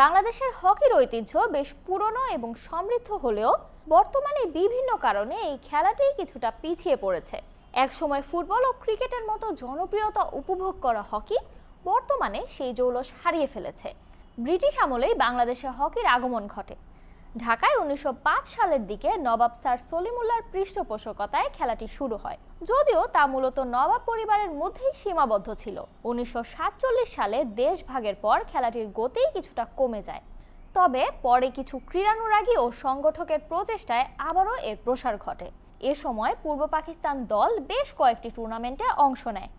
বাংলাদেশের হকির ঐতিহ্য বেশ পুরনো এবং সমৃদ্ধ হলেও বর্তমানে বিভিন্ন কারণে এই খেলাটি কিছুটা পিছিয়ে পড়েছে। একসময় ফুটবল ও ক্রিকেটের মতো জনপ্রিয়তা উপভোগ করা হকি বর্তমানে সেই জৌলস হারিয়ে ফেলেছে। ব্রিটিশ আমলেই বাংলাদেশে হকির আগমন ঘটে। ঢাকায় উনিশশো পাঁচ সালের দিকে নবাব স্যার সলিমুল্লার পৃষ্ঠপোষকতায় খেলাটি শুরু হয়। যদিও তা মূলত নবাব পরিবারের মধ্যেই সীমাবদ্ধ ছিল। উনিশশো সাতচল্লিশ সালে দেশ ভাগের পর খেলাটির গতি কিছুটা কমে যায়। তবে পরে কিছু ক্রীড়ানুরাগী ও সংগঠকের প্রচেষ্টায় আবারও এর প্রসার ঘটে। এ সময় পূর্ব পাকিস্তান দল বেশ কয়েকটি টুর্নামেন্টে অংশ নেয়।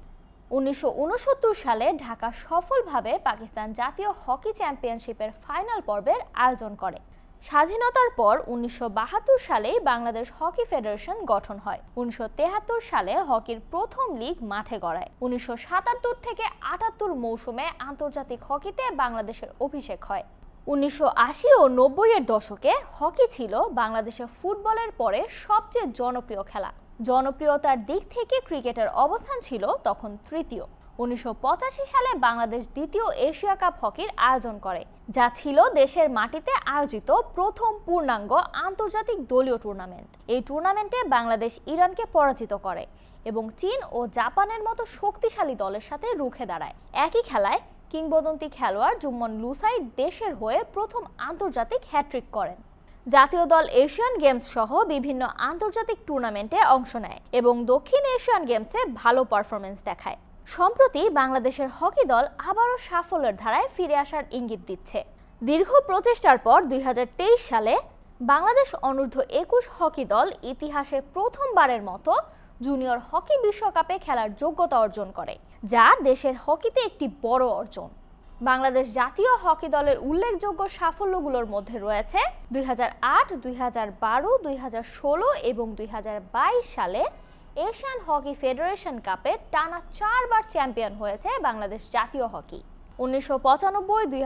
উনিশশো উনসত্তর সালে ঢাকা সফলভাবে পাকিস্তান জাতীয় হকি চ্যাম্পিয়নশিপের ফাইনাল পর্বের আয়োজন করে। স্বাধীনতার পর উনিশশো সালেই বাংলাদেশ হকি ফেডারেশন গঠন হয়। উনিশশো সালে হকির প্রথম লীগ মাঠে গড়ায়। উনিশশো সাতাত্তর থেকে আটাত্তর মৌসুমে আন্তর্জাতিক হকিতে বাংলাদেশের অভিষেক হয়। উনিশশো আশি ও নব্বই এর দশকে হকি ছিল বাংলাদেশের ফুটবলের পরে সবচেয়ে জনপ্রিয় খেলা। জনপ্রিয়তার দিক থেকে ক্রিকেটের অবস্থান ছিল তখন তৃতীয়। উনিশশো পঁচাশি সালে বাংলাদেশ দ্বিতীয় এশিয়া কাপ হকির আয়োজন করে, যা ছিল দেশের মাটিতে আয়োজিত প্রথম পূর্ণাঙ্গ আন্তর্জাতিক দলীয় টুর্নামেন্ট। এই টুর্নামেন্টে বাংলাদেশ ইরানকে পরাজিত করে এবং চীন ও জাপানের মতো শক্তিশালী দলের সাথে রুখে দাঁড়ায়। একই খেলায় কিংবদন্তি খেলোয়াড় জুম্মন লুসাই দেশের হয়ে প্রথম আন্তর্জাতিক হ্যাট্রিক করেন। জাতীয় দল এশিয়ান গেমস সহ বিভিন্ন আন্তর্জাতিক টুর্নামেন্টে অংশ নেয় এবং দক্ষিণ এশিয়ান গেমসে ভালো পারফরমেন্স দেখায়। সম্প্রতি বাংলাদেশের হকি দল আবারও সাফল্যের ধারায় ফিরে আসার ইঙ্গিত দিচ্ছে। দীর্ঘ প্রচেষ্টার পর দুই হাজার তেইশ সালে বাংলাদেশ অনূর্ধ্ব একুশ হকি দল ইতিহাসে প্রথমবারের মতো জুনিয়র হকি বিশ্বকাপে খেলার যোগ্যতা অর্জন করে, যা দেশের হকিতে একটি বড় অর্জন। বাংলাদেশ জাতীয় হকি দলের উল্লেখযোগ্য সাফল্যগুলোর মধ্যে রয়েছে দুই হাজার আট, দুই হাজার বারো, দুই হাজার ষোলো এবং দুই হাজার বাইশ সালে এশিয়ান হকি ফেডারেশন কাপে টানা চারবার চ্যাম্পিয়ন হয়েছে বাংলাদেশ জাতীয় হকি। উনিশশো পঁচানব্বই, দুই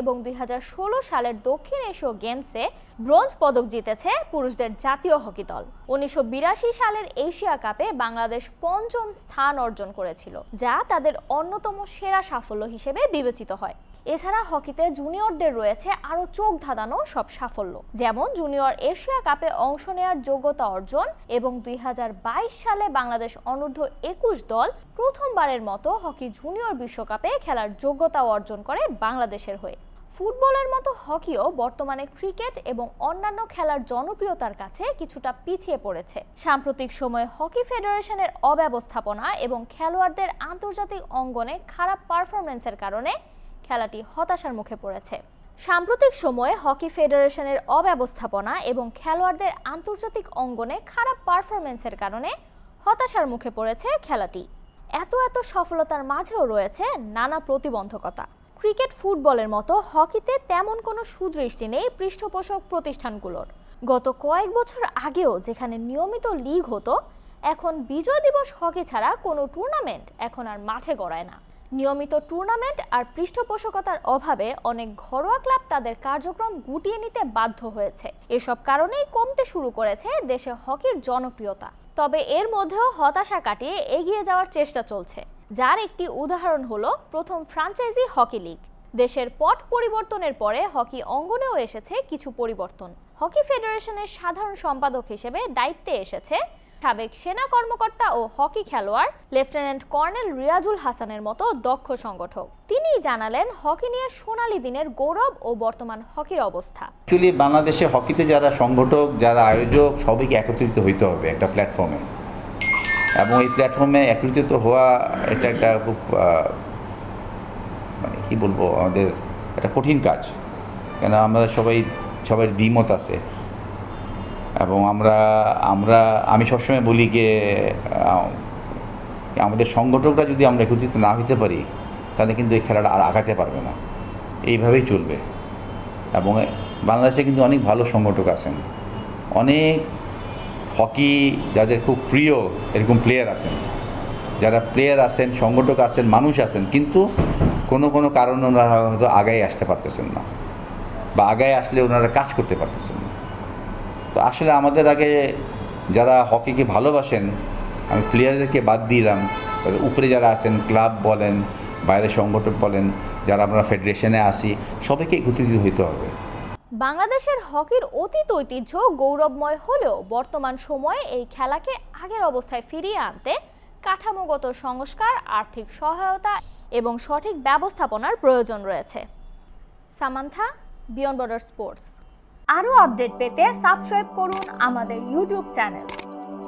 এবং দুই হাজার ষোলো সালের দক্ষিণ এশীয় গেমসে ব্রোঞ্জ পদক জিতেছে পুরুষদের জাতীয় হকি দল। উনিশশো বিরাশি সালের এশিয়া কাপে বাংলাদেশ পঞ্চম স্থান অর্জন করেছিল, যা তাদের অন্যতম সেরা সাফল্য হিসেবে বিবেচিত হয়। এছাড়া হকিতে জুনিয়রদের রয়েছে আরও চোখ ধাঁধানো সব সাফল্য। যেমন জুনিয়র এশিয়া কাপে অংশ নেওয়ার যোগ্যতা অর্জন এবং দুই হাজার বাইশ সালে বাংলাদেশ অনূর্ধ্ব একুশ দল প্রথমবারের মতো হকি জুনিয়র বিশ্বকাপে খেলার যোগ্যতা অর্জন করে বাংলাদেশের হয়ে। ফুটবলের মতো হকিও বর্তমানে ক্রিকেট এবং অন্যান্য খেলার জনপ্রিয়তার কাছে কিছুটা পিছিয়ে পড়েছে। সাম্প্রতিক সময়ে হকি ফেডারেশনের অব্যবস্থাপনা এবং খেলোয়াড়দের আন্তর্জাতিক অঙ্গনে খারাপ পারফরমেন্সের কারণে খেলাটি হতাশার মুখে পড়েছে। সাম্প্রতিক সময়ে হকি ফেডারেশনের অব্যবস্থাপনা এবং খেলোয়াড়দের আন্তর্জাতিক অঙ্গনে খারাপ পারফরমেন্সের কারণে হতাশার মুখে পড়েছে খেলাটি। এত এত সফলতার মাঝেও রয়েছে নানা প্রতিবন্ধকতা। ক্রিকেট ফুটবলের মতো হকিতে তেমন কোনো সুদৃষ্টি নেই পৃষ্ঠপোষক প্রতিষ্ঠানগুলোর। গত কয়েক বছর আগেও যেখানে নিয়মিত লিগ হতো, এখন বিজয় দিবস হকি ছাড়া কোনো টুর্নামেন্ট এখন আর মাঠে গড়ায় না। নিয়মিত টুর্নামেন্ট আর পৃষ্ঠপোষকতার অভাবে অনেক ঘরোয়া ক্লাব তাদের কার্যক্রম গুটিয়ে নিতে বাধ্য হয়েছে। এসব কারণেই কমতে শুরু করেছে দেশে হকির জনপ্রিয়তা। তবে এর মধ্যেও হতাশা কাটিয়ে এগিয়ে যাওয়ার চেষ্টা চলছে। যার একটি উদাহরণ হলো প্রথম ফ্রাঞ্চাইজি হকি লিগ। দেশের পট পরিবর্তনের পরে হকি অঙ্গনেও এসেছে কিছু পরিবর্তন। হকি ফেডারেশনের সাধারণ সম্পাদক হিসেবে দায়িত্বে এসেছে সাবেক সেনা কর্মকর্তা ও হকি খেলোয়াড় লেফটেন্যান্ট কর্নেল রিয়াজুল হাসানের মতো দক্ষ সংগঠক। তিনিই জানালেন, হকি নিয়ে সোনালী দিনের গৌরব ও বর্তমান হকির অবস্থা। অ্যাকচুয়ালি বাংলাদেশে হকিতে যারা সংগঠক, যারা আয়োজক, সবাইকে একত্রিত হইতে হবে একটা প্ল্যাটফর্মে। এবং এই প্ল্যাটফর্মে একত্রিত হওয়া এটা একটা খুব মানে কি বলব, আমাদের একটা কঠিন কাজ। কেন, আমরা সবাই সবাই দ্বিমত আছে। এবং আমরা আমরা, আমি সবসময় বলি যে আমাদের সংগঠকরা যদি আমরা একত্রিত না হইতে পারি, তাহলে কিন্তু এই খেলাটা আর আগাতে পারবে না। এইভাবেই চলবে। এবং বাংলাদেশে কিন্তু অনেক ভালো সংগঠক আছেন। অনেক হকি যাদের খুব প্রিয় এরকম প্লেয়ার আছেন। যারা প্লেয়ার আছেন, সংগঠক আছেন, মানুষ আছেন, কিন্তু কোনো কোনো কারণে ওনারা হয়তো আগায় আসতে পারতেছেন না। বা আগায় আসলে ওনারা কাজ করতে পারতেছেন না। আসলে আমাদের আগে যারা হকিকে ভালোবাসেন, আমি প্লেয়ারদেরকে বাদ দিলাম। উপরে যারা আছেন ক্লাব বলেন বাইরের সংগঠন বলেন, যারা আমরা ফেডারেশনে আসি সবাইকে একত্রিত হইতে হবে। বাংলাদেশের হকির অতীত ঐতিহ্য গৌরবময় হলেও বর্তমান সময়ে এই খেলাকে আগের অবস্থায় ফিরিয়ে আনতে কাঠামোগত সংস্কার, আর্থিক সহায়তা এবং সঠিক ব্যবস্থাপনার প্রয়োজন রয়েছে। Samantha, beyond border sports. আরও আপডেট পেতে সাবস্ক্রাইব করুন আমাদের ইউটিউব চ্যানেল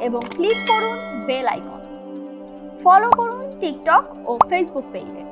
এবং ক্লিক করুন বেল আইকন। ফলো করুন টিকটক ও ফেসবুক পেজে।